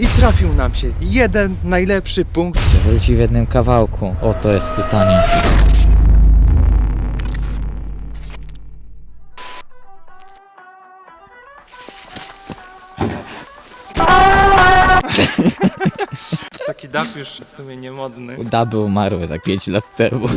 I trafił nam się jeden najlepszy punkt. Wróci w jednym kawałku. O, to jest pytanie. Taki dap już w sumie niemodny. Daby umarły tak 5 lat temu.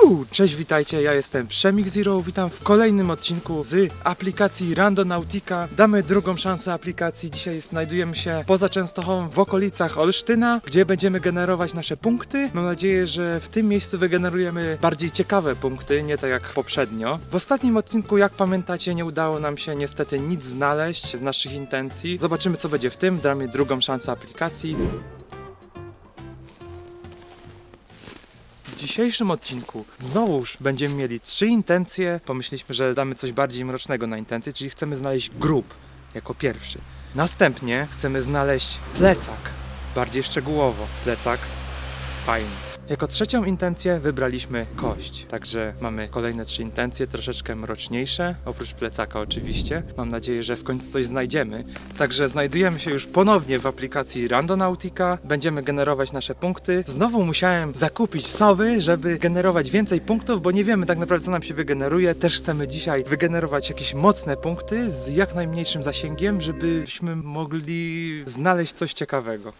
Puu! Cześć, witajcie, ja jestem Przemik Zero, witam w kolejnym odcinku z aplikacji Randonautica. Damy drugą szansę aplikacji. Dzisiaj znajdujemy się poza Częstochową w okolicach Olsztyna, gdzie będziemy generować nasze punkty. Mam nadzieję, że w tym miejscu wygenerujemy bardziej ciekawe punkty, nie tak jak poprzednio. W ostatnim odcinku, jak pamiętacie, nie udało nam się niestety nic znaleźć z naszych intencji. Zobaczymy, co będzie w tym. Damy drugą szansę aplikacji. W dzisiejszym odcinku znowuż będziemy mieli trzy intencje. Pomyśleliśmy, że damy coś bardziej mrocznego na intencje, czyli chcemy znaleźć grób jako pierwszy. Następnie chcemy znaleźć plecak, bardziej szczegółowo. Plecak fajny. Jako trzecią intencję wybraliśmy kość. Także mamy kolejne trzy intencje, troszeczkę mroczniejsze, oprócz plecaka oczywiście. Mam nadzieję, że w końcu coś znajdziemy. Także znajdujemy się już ponownie w aplikacji Randonautica. Będziemy generować nasze punkty. Znowu musiałem zakupić sowy, żeby generować więcej punktów, bo nie wiemy tak naprawdę co nam się wygeneruje. Też chcemy dzisiaj wygenerować jakieś mocne punkty z jak najmniejszym zasięgiem, żebyśmy mogli znaleźć coś ciekawego.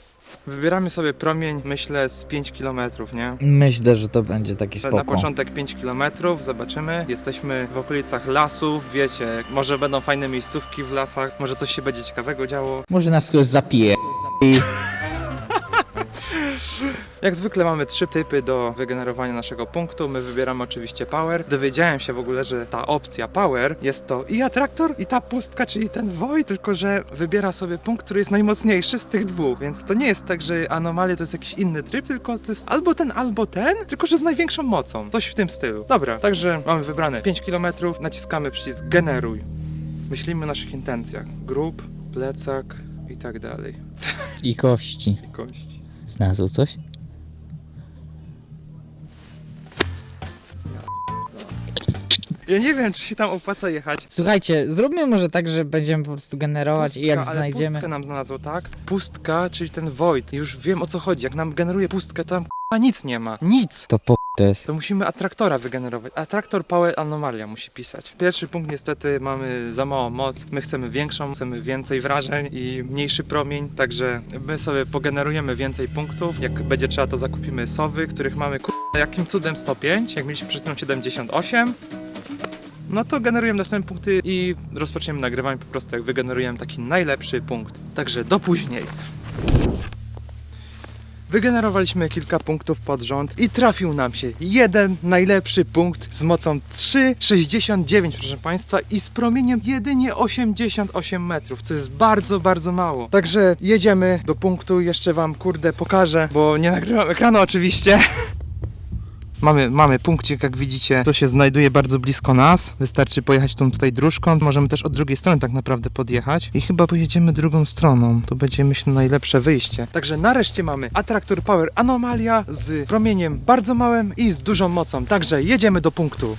Wybieramy sobie promień, myślę, z 5 km, nie? Myślę, że to będzie taki Na spoko. początek 5 km, zobaczymy. Jesteśmy w okolicach lasów, wiecie, może będą fajne miejscówki w lasach, może coś się będzie ciekawego działo. Może nas ktoś zapije. Jak zwykle mamy trzy typy do wygenerowania naszego punktu. My wybieramy oczywiście power. Dowiedziałem się w ogóle, że ta opcja power jest to i atraktor, i ta pustka, czyli ten void, tylko że wybiera sobie punkt, który jest najmocniejszy z tych dwóch. Więc to nie jest tak, że anomalie to jest jakiś inny tryb, tylko to jest albo ten, albo ten, tylko że z największą mocą. Coś w tym stylu. Dobra, także mamy wybrane 5 km, naciskamy przycisk generuj. Myślimy o naszych intencjach. Grób, plecak i tak dalej. I kości. I kości. Znalazł coś? Ja nie wiem, czy się tam opłaca jechać. Słuchajcie, zróbmy może tak, że będziemy po prostu generować i jak ale znajdziemy. pustkę nam znalazło, tak? Pustka, czyli ten void. Już wiem o co chodzi. Jak nam generuje pustkę, to tam k***a nic nie ma. Nic! To po to jest. To musimy atraktora wygenerować. Atraktor Power Anomalia musi pisać. Pierwszy punkt niestety mamy za małą moc. My chcemy większą, chcemy więcej wrażeń i mniejszy promień, także my sobie pogenerujemy więcej punktów. Jak będzie trzeba, to zakupimy sowy, których mamy k***a, jakim cudem 105, jak mieliśmy przed chwilą 78. No to generujemy następne punkty i rozpoczniemy nagrywanie po prostu jak wygenerujemy taki najlepszy punkt. Także do później. Wygenerowaliśmy kilka punktów pod rząd i trafił nam się jeden najlepszy punkt z mocą 3,69 proszę Państwa i z promieniem jedynie 88 metrów, co jest bardzo, bardzo mało. Także jedziemy do punktu, jeszcze Wam kurde pokażę, bo nie nagrywam ekranu oczywiście. Mamy, mamy punkcik, jak widzicie, to się znajduje bardzo blisko nas. Wystarczy pojechać tą tutaj dróżką. Możemy też od drugiej strony tak naprawdę podjechać. I chyba pojedziemy drugą stroną. To będzie, myślę, najlepsze wyjście. Także nareszcie mamy Attractor Power Anomalia z promieniem bardzo małym i z dużą mocą. Także jedziemy do punktu.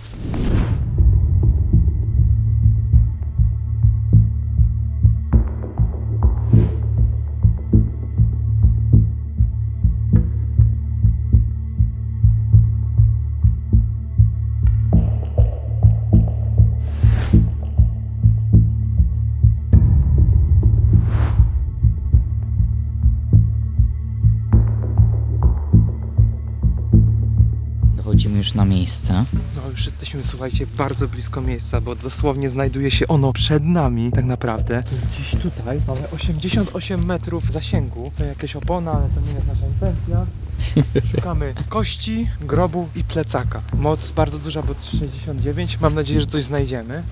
Już na miejsce. No już jesteśmy, słuchajcie, bardzo blisko miejsca, bo dosłownie znajduje się ono przed nami tak naprawdę. To jest gdzieś tutaj. Mamy 88 metrów zasięgu. To jakaś opona, ale to nie jest nasza intencja. Szukamy kości, grobu i plecaka. Moc bardzo duża, bo 369. Mam nadzieję, że coś znajdziemy.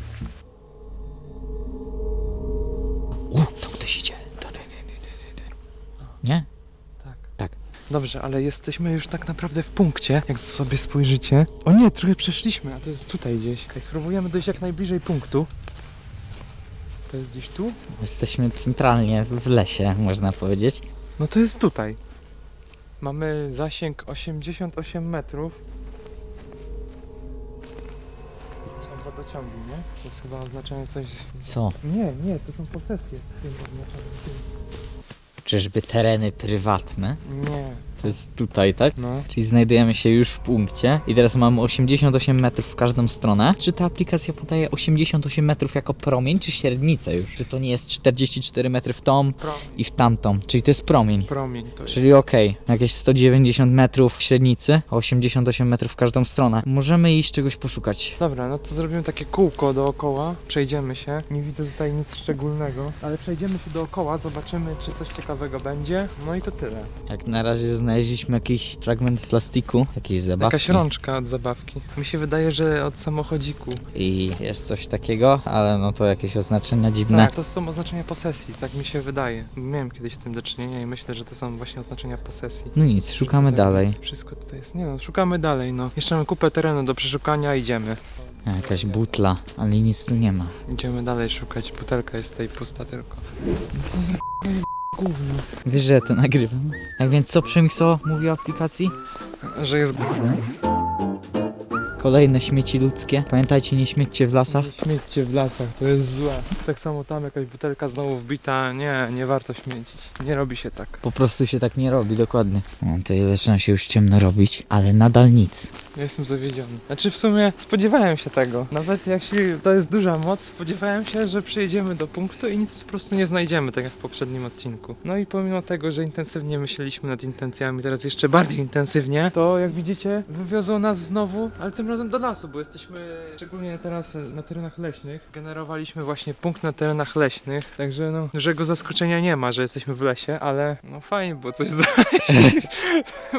U, tam ktoś idzie. Nie, nie, nie, nie, nie. Nie? Tak. Tak. Dobrze, ale jesteśmy już tak naprawdę w punkcie, jak sobie spojrzycie. O nie, trochę przeszliśmy, a to jest tutaj gdzieś. Okay, spróbujemy dojść jak najbliżej punktu. To jest gdzieś tu? Jesteśmy centralnie w lesie, można powiedzieć. No to jest tutaj. Mamy zasięg 88 metrów. To są wodociągi, nie? To jest chyba oznaczenie coś... Co? Nie, nie, to są posesje. Tym tym. Czyżby tereny prywatne? Nie. To jest tutaj, tak? No. Czyli znajdujemy się już w punkcie i teraz mamy 88 metrów w każdą stronę. Czy ta aplikacja podaje 88 metrów jako promień, czy średnicę już? Czy to nie jest 44 metry w tą Promień. i w tamtą? Czyli to jest promień. Promień to jest. Czyli okej, jakieś 190 metrów średnicy, a 88 metrów w każdą stronę. Możemy iść czegoś poszukać. Dobra, no to zrobimy takie kółko dookoła, przejdziemy się. Nie widzę tutaj nic szczególnego, ale przejdziemy się dookoła, zobaczymy czy coś ciekawego będzie. No i to tyle. Jak na razie znaleźliśmy jakiś fragment plastiku, jakieś zabawki. Jakaś rączka od zabawki. Mi się wydaje, że od samochodziku. I jest coś takiego, ale no to jakieś oznaczenia dziwne. Tak, to są oznaczenia posesji, tak mi się wydaje. Miałem kiedyś z tym do czynienia i myślę, że to są właśnie oznaczenia posesji. No nic, szukamy dalej. Wszystko tutaj jest. Nie no, szukamy dalej, no. Jeszcze mamy kupę terenu do przeszukania, idziemy. Jakaś butla, ale nic tu nie ma. Idziemy dalej szukać, butelka jest tutaj pusta tylko. Gówno. Wiesz, że ja to nagrywam. A więc co Przemysło mówi o aplikacji? Że jest gówno. Kolejne śmieci ludzkie. Pamiętajcie, nie śmiećcie w lasach. Śmiećcie w lasach, to jest złe. Tak samo tam jakaś butelka znowu wbita, nie, nie warto śmiecić. Nie robi się tak. Po prostu się tak nie robi, dokładnie. O, to zaczyna się już ciemno robić, ale nadal nic. Ja jestem zawiedziony. Znaczy w sumie spodziewałem się tego. Nawet jeśli to jest duża moc, spodziewałem się, że przyjedziemy do punktu i nic po prostu nie znajdziemy, tak jak w poprzednim odcinku. No i pomimo tego, że intensywnie myśleliśmy nad intencjami, teraz jeszcze bardziej intensywnie, to jak widzicie, wywiozło nas znowu, ale tym razem do lasu, bo jesteśmy szczególnie teraz na terenach leśnych. Generowaliśmy właśnie punkt na terenach leśnych, także no, dużego zaskoczenia nie ma, że jesteśmy w lesie, ale no fajnie było coś znaleźć,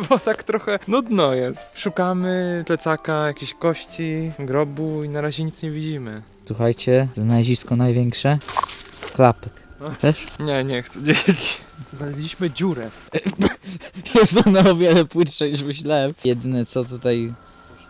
bo tak trochę nudno jest. Szukamy plecaka, jakiejś kości, grobu i na razie nic nie widzimy. Słuchajcie, znalezisko największe. Klapek. Chcesz? Nie, nie chcę, dzięki. Znaleźliśmy dziurę. Jest ona o wiele płytsza niż myślałem. Jedyne co tutaj...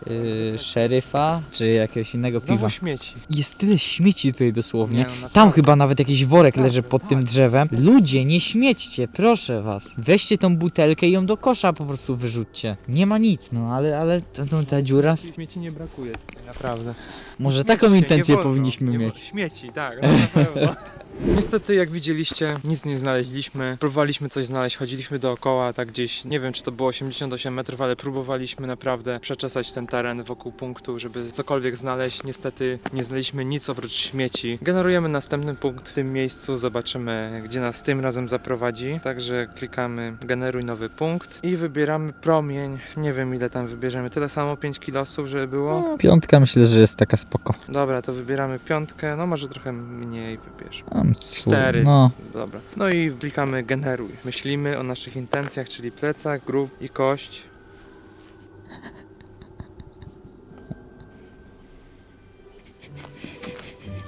Yy, szeryfa, czy jakiegoś innego Znowu piwa. śmieci. Jest tyle śmieci tutaj dosłownie. Nie, no. Tam chyba nawet jakiś worek Tak, leży pod tak. tym drzewem. Ludzie, nie śmiećcie, proszę was. Weźcie tą butelkę i ją do kosza po prostu wyrzućcie. Nie ma nic, no ale, ale to, to, ta dziura. Śmieci nie brakuje tutaj, naprawdę. Może taką intencję wolno, powinniśmy nie mieć. Śmieci, tak, no, na pewno. Niestety, jak widzieliście, nic nie znaleźliśmy. Próbowaliśmy coś znaleźć, chodziliśmy dookoła, tak gdzieś, nie wiem czy to było 88 metrów, ale próbowaliśmy naprawdę przeczesać ten teren wokół punktu, żeby cokolwiek znaleźć. Niestety nie znaleźliśmy nic oprócz śmieci. Generujemy następny punkt w tym miejscu, zobaczymy gdzie nas tym razem zaprowadzi. Także klikamy generuj nowy punkt i wybieramy promień. Nie wiem ile tam wybierzemy, tyle samo 5 kilosów, żeby było. No, piątka myślę, że jest taka spoko. Dobra, to wybieramy piątkę, no może trochę mniej wybierz. Tam, Cztery. No, Dobra. No i klikamy generuj. Myślimy o naszych intencjach, czyli plecak, grób i kość.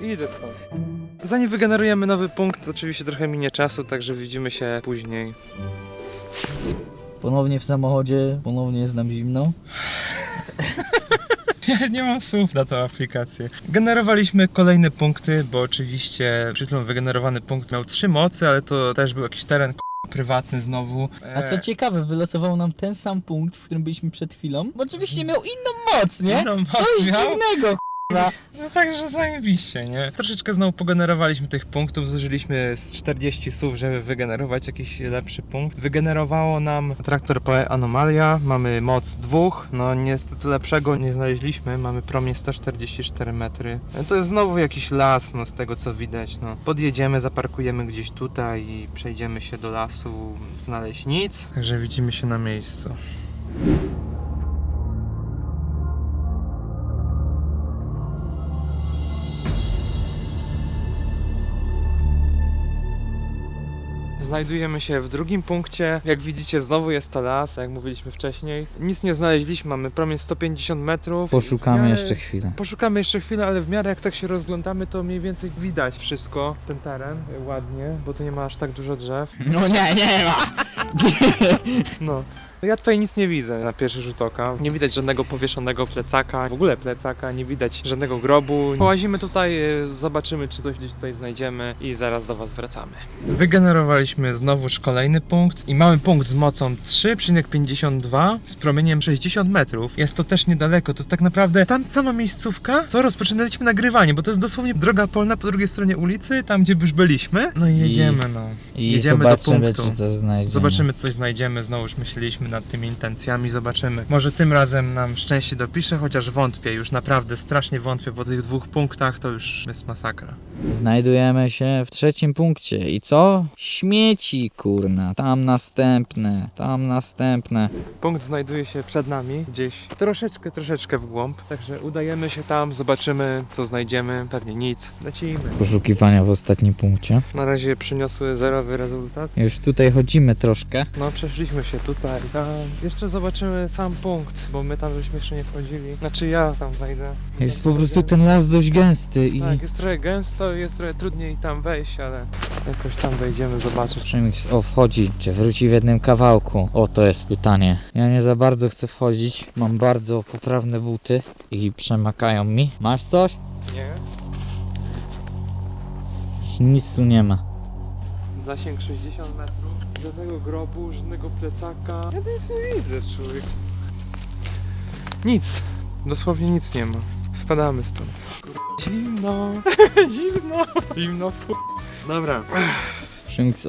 I idę stąd. Zanim wygenerujemy nowy punkt, oczywiście trochę minie czasu, także widzimy się później. ponownie w samochodzie, ponownie jest nam zimno. Ja nie mam słów na tą aplikację. Generowaliśmy kolejne punkty, bo oczywiście przed chwilą wygenerowany punkt miał trzy mocy, ale to też był jakiś teren prywatny znowu. A co E, ciekawe, wylosował nam ten sam punkt, w którym byliśmy przed chwilą. Bo oczywiście miał inną moc, nie? Inną moc Coś miał? dziwnego. No także zajebiście, nie? Troszeczkę znowu pogenerowaliśmy tych punktów, zużyliśmy z 40 słów, żeby wygenerować jakiś lepszy punkt. Wygenerowało nam traktor PE Anomalia, mamy moc dwóch, no niestety lepszego nie znaleźliśmy, mamy promień 144 metry. To jest znowu jakiś las, no z tego co widać, no. Podjedziemy, zaparkujemy gdzieś tutaj i przejdziemy się do lasu, znaleźć nic. Także widzimy się na miejscu. Znajdujemy się w drugim punkcie. Jak widzicie, znowu jest to las, jak mówiliśmy wcześniej. Nic nie znaleźliśmy, mamy promień 150 metrów. Poszukamy miarę- jeszcze chwilę. Poszukamy jeszcze chwilę, ale w miarę jak tak się rozglądamy, to mniej więcej widać wszystko, ten teren, ładnie, bo tu nie ma aż tak dużo drzew. No nie, nie ma! No. Ja tutaj nic nie widzę na pierwszy rzut oka. Nie widać żadnego powieszonego plecaka, w ogóle plecaka, nie widać żadnego grobu. Połazimy tutaj, e, zobaczymy czy coś gdzieś tutaj znajdziemy i zaraz do Was wracamy. Wygenerowaliśmy znowuż kolejny punkt i mamy punkt z mocą 3,52 z promieniem 60 metrów. Jest to też niedaleko, to tak naprawdę tam sama miejscówka, co rozpoczynaliśmy nagrywanie, bo to jest dosłownie droga polna po drugiej stronie ulicy, tam gdzie już byliśmy. No i jedziemy, no. I Jedziemy do punktu. czy coś znajdziemy. Zobaczymy, coś znajdziemy. Znowuż myśleliśmy nad tymi intencjami. Zobaczymy. Może tym razem nam szczęście dopisze, chociaż wątpię. Już naprawdę strasznie wątpię po tych dwóch punktach. To już jest masakra. Znajdujemy się w trzecim punkcie. I co? Śmieci, kurna. Tam następne, tam następne. Punkt znajduje się przed nami, gdzieś troszeczkę, troszeczkę w głąb. Także udajemy się tam, zobaczymy, co znajdziemy. Pewnie nic. Lecimy. Poszukiwania w ostatnim punkcie. Na razie przyniosły zerowy rezultat. Już tutaj chodzimy troszkę. No, przeszliśmy się tutaj, tam. Jeszcze zobaczymy sam punkt, bo my tam żeśmy jeszcze nie wchodzili. Znaczy ja tam wejdę. Jest po prostu ten las dość gęsty i... Tak, jest trochę gęsto, jest trochę trudniej tam wejść, ale jakoś tam wejdziemy zobaczyć. Przemix, o wchodzi, czy wróci w jednym kawałku? O, to jest pytanie. Ja nie za bardzo chcę wchodzić. Mam bardzo poprawne buty i przemakają mi. Masz coś? Nie? Nic tu nie ma. Zasięg 60 metrów, żadnego grobu, żadnego plecaka. Ja nic nie widzę, człowiek. Nic, dosłownie nic nie ma. Spadamy stąd. Zimno, zimno, zimno. Dobra,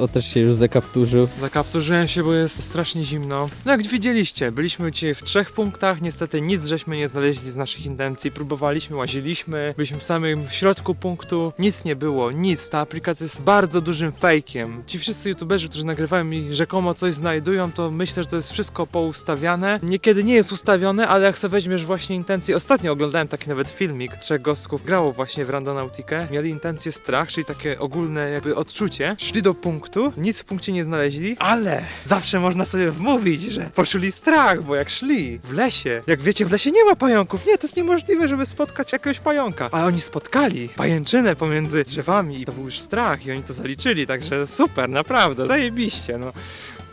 O też się już zakapturzył. Zakapturzyłem się, bo jest strasznie zimno. No jak widzieliście, byliśmy dzisiaj w trzech punktach, niestety nic żeśmy nie znaleźli z naszych intencji, próbowaliśmy, łaziliśmy, byliśmy w samym środku punktu, nic nie było, nic, ta aplikacja jest bardzo dużym fejkiem. Ci wszyscy youtuberzy, którzy nagrywają i rzekomo coś znajdują, to myślę, że to jest wszystko poustawiane. Niekiedy nie jest ustawione, ale jak sobie weźmiesz właśnie intencje, ostatnio oglądałem taki nawet filmik, trzech gostków grało właśnie w Randonautikę, mieli intencję strach, czyli takie ogólne jakby odczucie, szli do punktu, nic w punkcie nie znaleźli, ale zawsze można sobie wmówić, że poczuli strach, bo jak szli w lesie, jak wiecie, w lesie nie ma pająków, nie, to jest niemożliwe, żeby spotkać jakiegoś pająka, ale oni spotkali pajęczynę pomiędzy drzewami i to był już strach i oni to zaliczyli, także super, naprawdę, zajebiście, no.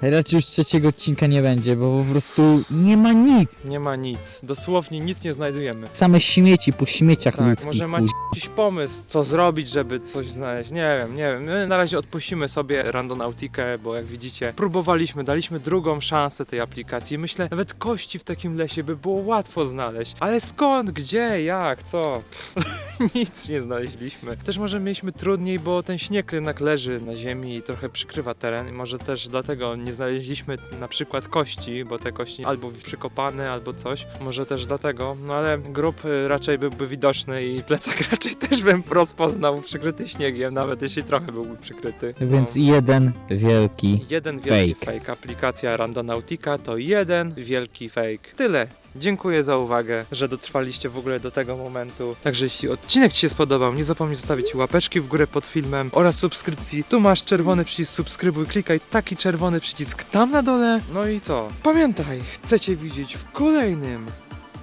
Raczej już trzeciego odcinka nie będzie, bo po prostu nie ma nic. Nie ma nic, dosłownie nic nie znajdujemy. Same śmieci po śmieciach Tak, ludzkich. może macie jakiś pomysł, co zrobić, żeby coś znaleźć? Nie wiem, nie wiem. My na razie odpuścimy sobie Randonautikę, bo jak widzicie, próbowaliśmy, daliśmy drugą szansę tej aplikacji. Myślę, nawet kości w takim lesie by było łatwo znaleźć. Ale skąd, gdzie, jak, co? Nic nie znaleźliśmy. Też może mieliśmy trudniej, bo ten śnieg jednak leży na ziemi i trochę przykrywa teren. I może też dlatego nie znaleźliśmy na przykład kości, bo te kości albo przykopane, albo coś. Może też dlatego. No ale grób y, raczej byłby widoczny i plecak raczej też bym rozpoznał przykryty śniegiem, nawet jeśli trochę byłby przykryty. Więc No. jeden wielki. Jeden wielki Fake. fake. Aplikacja Randonautica to jeden wielki fake. Tyle. Dziękuję za uwagę, że dotrwaliście w ogóle do tego momentu. Także jeśli odcinek Ci się spodobał, nie zapomnij zostawić łapeczki w górę pod filmem oraz subskrypcji. Tu masz czerwony przycisk subskrybuj, klikaj taki czerwony przycisk tam na dole. No i co? Pamiętaj, chcecie widzieć w kolejnym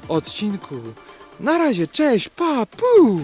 odcinku. Na razie, cześć, pa, pu!